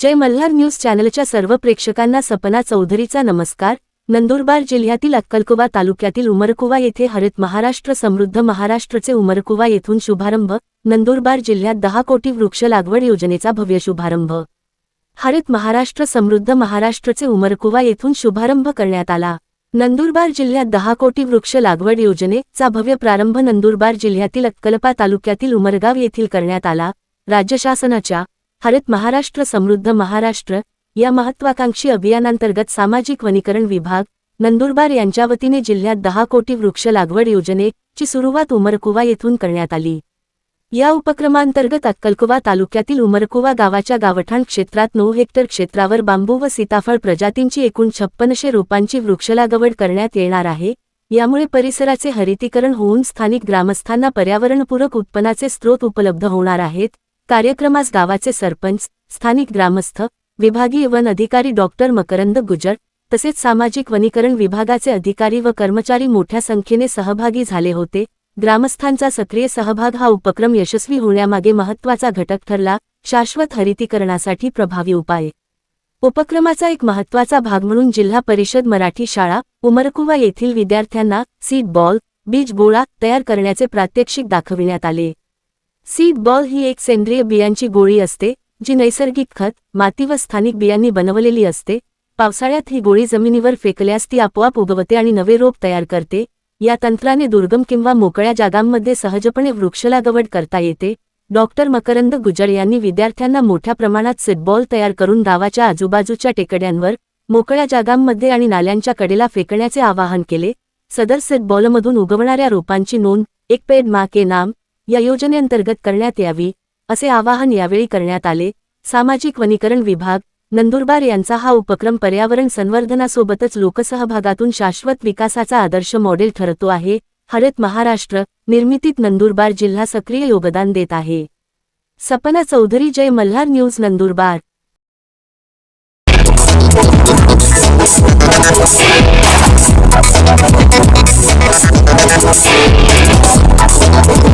जय Malhar news चॅनलच्या सर्व प्रेक्षकांना सपना चौधरीचा नमस्कार. नंदुरबार जिल्ह्यातील अक्कलकुवा तालुक्यातील उमरकुवा येथे हरित महाराष्ट्र समृद्ध महाराष्ट्रचे उमरकुवा येथून शुभारंभ. नंदुरबार जिल्ह्यात दहा कोटी वृक्ष लागवड योजनेचा भव्य शुभारंभ. हरित महाराष्ट्र समृद्ध महाराष्ट्रचे उमरकुवा येथून शुभारंभ करण्यात आला. नंदुरबार जिल्ह्यात दहा कोटी वृक्ष लागवड योजनेचा भव्य प्रारंभ नंदुरबार जिल्ह्यातील अक्कलपा तालुक्यातील उमरगाव येथील करण्यात आला. राज्य शासनाच्या हरित महाराष्ट्र समृद्ध महाराष्ट्र या महत्वाकांक्षी अभियानांतर्गत सामाजिक वनीकरण विभाग नंदुरबार यांच्या वतीने जिल्ह्यात दहा कोटी वृक्ष लागवड योजनेची सुरुवात उमरकुवा येथून करण्यात आली. या उपक्रमांतर्गत अक्कलकुवा तालुक्यातील उमरकुवा गावाच्या गावठाण क्षेत्रात नऊ हेक्टर क्षेत्रावर बांबू व सीताफळ प्रजातींची एकूण छप्पनशे रोपांची वृक्षलागवड करण्यात येणार आहे. यामुळे परिसराचे हरितीकरण होऊन स्थानिक ग्रामस्थांना पर्यावरणपूरक उत्पन्नाचे स्रोत उपलब्ध होणार आहेत. कार्यक्रमास गावाचे सरपंच स्थानिक ग्रामस्थ विभागीय वन अधिकारी डॉक्टर मकरंद गुजर तसेच सामाजिक वनीकरण विभागाचे अधिकारी व कर्मचारी मोठ्या संख्येने सहभागी झाले होते. ग्रामस्थांचा सक्रिय सहभाग हा उपक्रम यशस्वी होण्यामागे महत्त्वाचा घटक ठरला शाश्वत हरितीकरणासाठी प्रभावी उपाय. उपक्रमाचा एक महत्त्वाचा भाग म्हणून जिल्हा परिषद मराठी शाळा उमरकुवा येथील विद्यार्थ्यांना सीड बॉल बीज गोळा तयार करण्याचे प्रात्यक्षिक दाखविण्यात आले. सीड बॉल ही एक सेंद्रिय बियांची गोळी असते जी नैसर्गिक खत माती व स्थानिक बियांनी बनवलेली असते. पावसाळ्यात ही गोळी जमिनीवर फेकल्यास ती आपोआप उगवते आणि नवे रोप तयार करते. या तंत्राने दुर्गम किंवा मोकळ्या जागांमध्ये सहजपणे वृक्षलागवड करता येते. डॉक्टर मकरंद गुजर यांनी विद्यार्थ्यांना मोठ्या प्रमाणात सिटबॉल तयार करून गावाच्या आजूबाजूच्या टेकड्यांवर मोकळ्या जागांमध्ये आणि नाल्यांच्या कडेला फेकण्याचे आवाहन केले. सदर सिटबॉलमधून उगवणाऱ्या रोपांची नोंद एक पेड मा के नाम या योजनेअंतर्गत करण्यात यावी असे आवाहन यावेळी करण्यात आले. सामाजिक वनीकरण विभाग नंदुरबार यांचा हा उपक्रम पर्यावरण संवर्धनासोबतच लोकसहभागातून शाश्वत विकासाचा आदर्श मॉडेल ठरतो आहे. हरित महाराष्ट्र निर्मितीत नंदुरबार जिल्हा सक्रिय योगदान देत आहे. सपना चौधरी जय मल्हार न्यूज नंदुरबार.